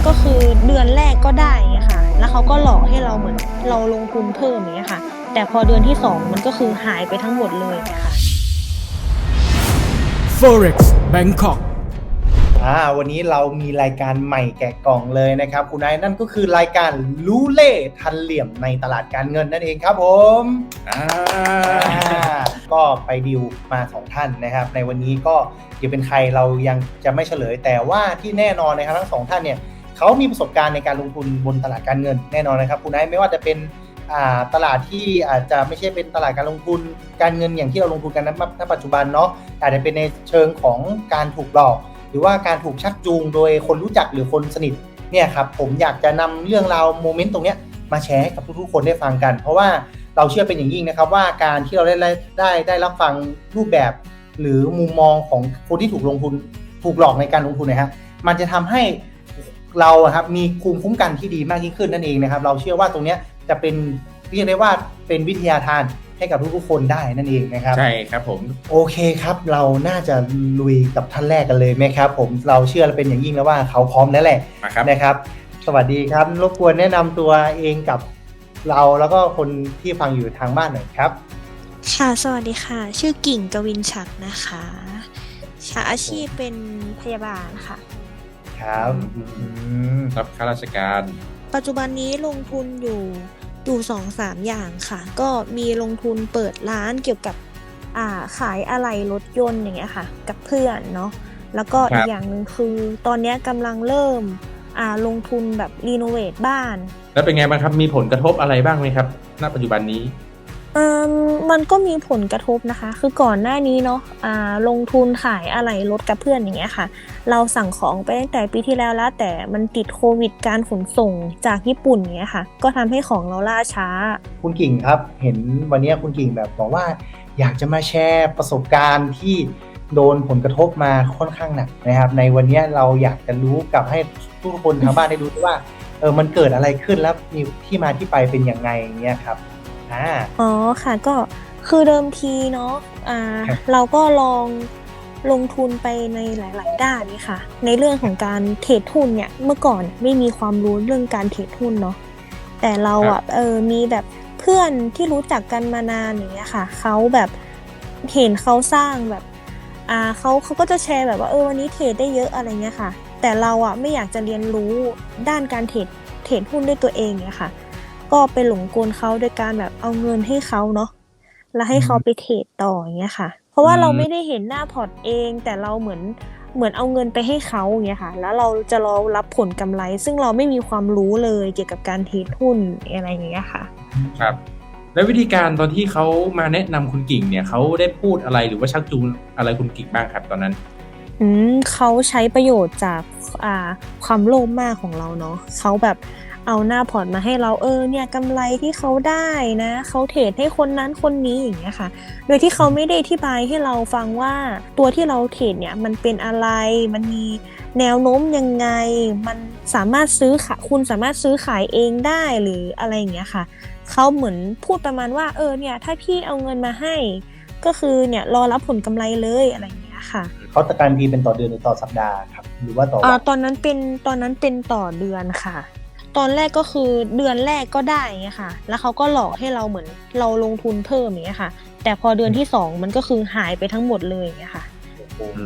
กก็คือเดือนแรกก็ได้อย่างเงี้ยค่ะ แล้วเขาก็หลอกให้เราเหมือนเราลงทุนเพิ่มอย่างเงี้ยค่ะ แต่พอเดือนที่สองมันก็คือหายไปทั้งหมดเลยอย่างเงี้ยค่ะ Forex Bangkok อ่าวันนี้เรามีรายการใหม่แกะกล่องเลยนะครับ คุณนายนั่นก็คือรายการรู้เล่ทันเหลี่ยมในตลาดการเงินนั่นเองครับผมอ่าอ่าก็ไปดิวมาสองท่านนะครับ ในวันนี้ก็จะเป็นใครเรายังจะไม่เฉลยแต่ว่าที่แน่นอนนะครับทั้งสองท่านเนี่ย เขามีประสบการณ์ในการลงทุนบนตลาดการเงินแน่นอนนะครับ คุณนายไม่ว่าจะเป็นตลาดที่อาจจะไม่ใช่เป็นตลาดการลงทุนการเงินอย่างที่เราลงทุนกันณณปัจจุบันเนาะอาจจะเป็นในเชิงของการถูกหลอก หรือว่าการถูกชักจูงโดยคนรู้จักหรือคนสนิทเนี่ยครับผมอยากจะนำเรื่องราวโมเมนต์ตรงนี้มาแชร์ให้กับทุกๆ คนได้ฟังกัน เพราะว่าเราเชื่อเป็นอย่างยิ่งนะครับว่าการที่เราได้ได้ได้ได้รับฟังรูปแบบ หรือมุมมองของคนที่ถูกลงทุนถูกหลอกในการลงทุนนะฮะมันจะทำให้ เราอะครับมีภูมิคุ้มกันที่ดีมากยิ่งขึ้นนั่นเองนะครับ เราเชื่อว่าตรงเนี้ยจะเป็นเรียกได้ว่าเป็นวิทยาทานให้กับทุกๆคนได้นั่นเองนะครับ ใช่ครับผม โอเคครับ เราน่าจะลุยกับท่านแรกกันเลยไหมครับ ผมเราเชื่อเป็นอย่างยิ่งแล้วว่าเขาพร้อมแล้วแหละมาครับนะครับ สวัสดีครับรบกวนแนะนำตัวเองกับเราแล้วก็คนที่ฟังอยู่ทางบ้านหน่อยครับ ค่ะสวัสดีค่ะ ชื่อกิ่งกวินฉัดนะคะค่ะอาชีพเป็นพยาบาลค่ะ ครับอือืมรับข้าราชการ ปัจจุบันนี้ลงทุนอยู่อยู่สองสามอย่างค่ะ ก็มีลงทุนเปิดร้านเกี่ยวกับอ่าขายอะไหล่รถยนต์อย่างเงี้ยค่ะ กับเพื่อนเนาะแล้วก็อีกอย่างหนึ่งคือตอนเนี้ยกำลังเริ่มอ่าลงทุนแบบรีโนเวทบ้าน แล้วเป็นไงบ้างครับมีผลกระทบอะไรบ้างไหมครับ ณปัจจุบันนี้อื มมันก็มีผลกระทบนะคะ คือก่อนหน้านี้เนาะอ่าลงทุนขายอะไหล่รถกับเพื่อนอย่างเงี้ยค่ะ เราสั่งของไปตั้งแต่ปีที่แล้วแล้วแต่มันติดโควิดการขนส่งจากญี่ปุ่นอย่างเงี้ยค่ะ ก็ทำให้ของเราล่าช้า คุณกิ่งครับ เห็นวันนี้คุณกิ่งแบบบอกว่า อยากจะมาแชร์ประสบการณ์ที่โดนผลกระทบมาค่อนข้างหนักนะครับ ในวันนี้เราอยากจะรู้กับให้ทุกคนทางบ้านได้รู้ว่าเออมันเกิดอะไรขึ้นแล้วมีที่มาที่ไปเป็นยังไงอย่างเงี้ยครับ อ่า อ๋อค่ะก็คือเดิมทีเนาะอ่าครับ เราก็ลองลงทุนไปในหลาย ๆ ด้านนี่ค่ะ ในเรื่องของการเทรดหุ้นเนี่ยเมื่อก่อนไม่มีความรู้เรื่องการเทรดหุ้นเนาะแต่เราอะเออมีแบบเพื่อนที่รู้จักกันมานานอย่างเงี้ยค่ะเขาแบบเห็นเขาสร้างแบบอ่าเขาเขาก็จะแชร์แบบว่าเออวันนี้เทรดได้เยอะอะไรเงี้ยค่ะ แต่เราอะไม่อยากจะเรียนรู้ด้านการเทรดเทรดหุ้นด้วยตัวเองเนี่ยค่ะ ก็ไปหลงกลเขาโดยการแบบเอาเงินให้เขาเนาะแล้วให้เขาไปเทรดต่ออย่างเงี้ยค่ะ เพราะว่าอืมเราไม่ได้เห็นหน้าพอร์ตเอง แต่เราเหมือนเหมือนเอาเงินไปให้เขาอย่างเงี้ยค่ะ แล้วเราจะรอรับผลกำไร ซึ่งเราไม่มีความรู้เลยเกี่ยวกับการเทรดหุ้นอะไรอย่างเงี้ยค่ะ ครับ แล้ววิธีการตอนที่เขามาแนะนำคุณกิ่งเนี่ยเขาได้พูดอะไรหรือว่าชักจูงอะไรคุณกิ่งบ้างครับตอนนั้นอืมเขาใช้ประโยชน์จากอ่าความโลภมากของเราเนาะเขาแบบ เอาหน้าพอร์ตมาให้เราเออเนี่ยกำไรที่เขาได้นะเขาเทรดให้คนนั้นคนนี้อย่างเงี้ยค่ะ โดยที่เขาไม่ได้อธิบายให้เราฟังว่าตัวที่เราเทรดเนี่ยมันเป็นอะไรมันมีแนวโน้มยังไง มันสามารถซื้อขายคุณสามารถซื้อขายเองได้หรืออะไรอย่างเงี้ยค่ะเขาเหมือนพูดประมาณว่าเออเนี่ยถ้าพี่เอาเงินมาให้ ก็คือเนี่ยรอรับผลกำไรเลยอะไรอย่างเงี้ยค่ะเขาตะการทีเป็นต่อเดือนหรือต่อสัปดาห์ครับหรือว่าต่ออ่าวันตอนนั้นเป็นตอนนั้นเป็นต่อเดือนค่ะ ตอนแรกก็คือเดือนแรกก็ได้อย่างเงี้ยค่ะ แล้วเขาก็หลอกให้เราเหมือนเราลงทุนเพิ่มอย่างเงี้ยค่ะ แต่พอเดือนที่สองมันก็คือหายไปทั้งหมดเลยอย่างเงี้ยค่ะโอ้โห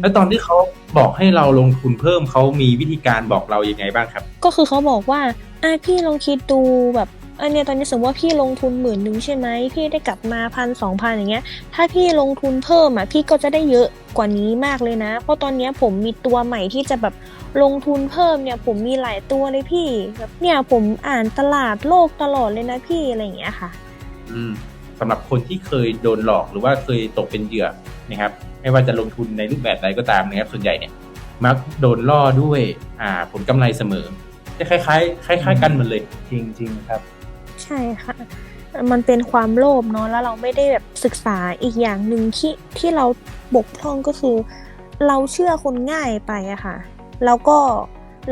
แล้วตอนที่เขาบอกให้เราลงทุนเพิ่มเขามีวิธีการบอกเรายังไงบ้างครับ ก็คือเขาบอกว่าอะพี่ลองคิดดูแบบอันเนี้ยตอนนี้สมมติว่าพี่ลงทุนหมื่นหนึ่งใช่ไหมพี่ได้กลับมาพันสองพันอย่างเงี้ย ถ้าพี่ลงทุนเพิ่มอะพี่ก็จะได้เยอะกว่านี้มากเลยนะ เพราะตอนเนี้ยผมมีตัวใหม่ที่จะแบบ ลงทุนเพิ่มเนี่ยผมมีหลายตัวเลยพี่แบบเนี่ยผมอ่านตลาดโลกตลอดเลยนะพี่อะไรอย่างเงี้ยค่ะ อืมสำหรับคนที่เคยโดนหลอกหรือว่าเคยตกเป็นเหยื่อนะครับ ไม่ว่าจะลงทุนในรูปแบบใดก็ตามนะครับ ส่วนใหญ่เนี่ย มักโดนล่อด้วยอ่า ผลกำไรเสมอ จะคล้ายๆคล้าย ๆ กันหมดเลยจริงจริง ๆ ครับ ใช่ค่ะ มันเป็นความโลภเนาะแล้วเราไม่ได้แบบศึกษาอีกอย่างหนึ่งที่ที่เราบกพร่องก็คือ เราเชื่อคนง่ายไปอะค่ะ แล้วก็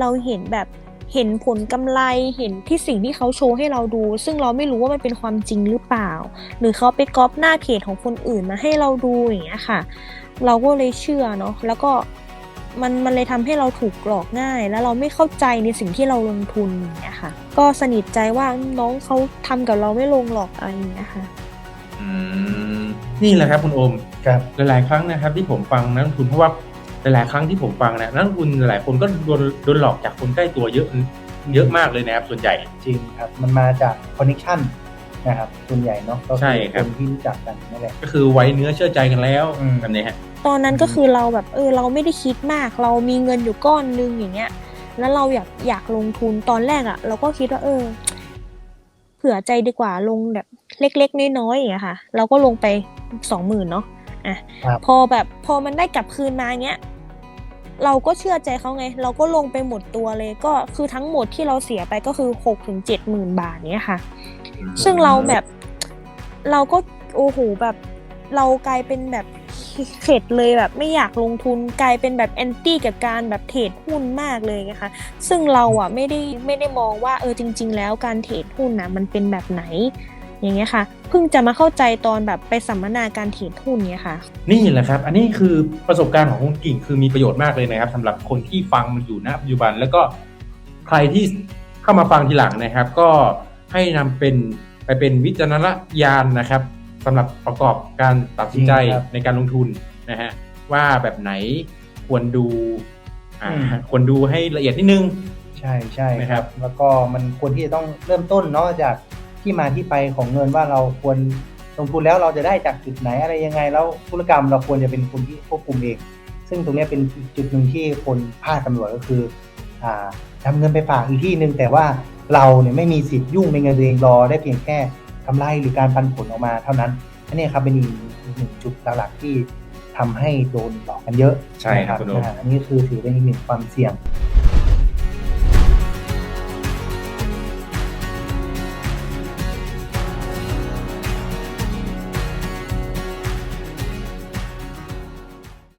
เราเห็นแบบเห็นผลกำไรเห็นที่สิ่งที่เขาโชว์ให้เราดู ซึ่งเราไม่รู้ว่ามันเป็นความจริงหรือเปล่า หรือเขาไปก๊อปหน้าเพจของคนอื่นมาให้เราดูอย่างเงี้ยค่ะ เราก็เลยเชื่อเนาะแล้วก็มันมันเลยทำให้เราถูกหลอกง่าย แล้วเราไม่เข้าใจในสิ่งที่เราลงทุนอย่างเงี้ยค่ะ ก็สนิทใจว่าน้องเขาทำกับเราไม่ลงหรอกอะไรอย่างเงี้ยค่ะนี่แหละครับคุณโอมครับหลายๆครั้งนะครับ ที่ผมฟังนักลงทุนเพราะว่า หลายๆครั้งที่ผมฟังนะนักลงทุนหลายคนก็โดนโดนหลอกจากคนใกล้ตัวเยอะเยอะมากเลยนะครับส่วนใหญ่ จริงครับ มันมาจากคอนเน c t ชันนะครับส่วนใหญ่เนาะก็ใช่คือครับคนที่รู้จักกันนั่นแหละ ก็คือไว้เนื้อเชื่อใจกันแล้วอืม แบบนี้ฮะ ตอนนั้นก็คือเราแบบเออเราไม่ได้คิดมาก เรามีเงินอยู่ก้อนนึงอย่างเงี้ย แล้วเราอยากอยากลงทุนตอนแรกอะ่ะ เราก็คิดว่าเออ เผื่อใจดีกว่าลงแบบเล็กๆน้อยๆอย่างเงี้ยค่ะ เราก็ลงไปสองหมื่นเนาะอะครับ พอแบบพอมันได้กลับคืนมาเงี้ย เราก็เชื่อใจเขาไง เราก็ลงไปหมดตัวเลยก็คือทั้งหมดที่เราเสียไปก็คือหกถึงเจ็ดหมื่นบาทเนี้ยค่ะ ซึ่งเราแบบเราก็โอ้โหแบบเรากลายเป็นแบบเข็ดเลยแบบไม่อยากลงทุนกลายเป็นแบบแอนตี้กับการแบบเทรดหุ้นมากเลยนะคะซึ่งเราอะไม่ได้ไม่ได้มองว่าเออจริง ๆ แล้วการเทรดหุ้นนะมันเป็นแบบไหน อย่างเงี้ยค่ะ เพิ่งจะมาเข้าใจตอนแบบไปสัมมนาการเทรดหุ้นเนี่ยค่ะ นี่แหละครับ อันนี้คือประสบการณ์ของคุณกิ่งคือมีประโยชน์มากเลยนะครับสำหรับคนที่ฟังมันอยู่ณปัจจุบัน แล้วก็ใครที่เข้ามาฟังทีหลังนะครับ ก็ให้นำเป็นไปเป็นวิจารณญาณนะครับสำหรับประกอบการตัดสินใจจริงครับในการลงทุนนะฮะว่าแบบไหนควรดูอ่าอืมควรดูให้ละเอียดนิดนึง ใช่ใช่นะคครัรับบแล้วก็มันควรที่จะต้องเริ่มต้นเนาะจาก ที่มาที่ไปของเงินว่าเราควรลงทุนแล้วเราจะได้จากจุดไหนอะไรยังไง แล้วธุรกรรมเราควรจะเป็นคนที่ควบคุมเอง ซึ่งตรงเนี้ยเป็นจุดหนึ่งที่คนพลาดตำรวจก็คืออ่าทำเงินไปฝากอีกที่หนึ่งแต่ว่าเราเนี่ยไม่มีสิทธิ์ยุ่งในเงินตัวเองรอได้เพียงแค่กำไรหรือการปันผลออกมาเท่านั้นอันนี้ครับเป็นอีกอีกหนึ่งจุดหลักๆที่ทำให้โดนหลอกกันเยอะใช่ครับนะคุณโอมอ่าอันนี้คือถือเป็นอีกหนึ่งความเสี่ยง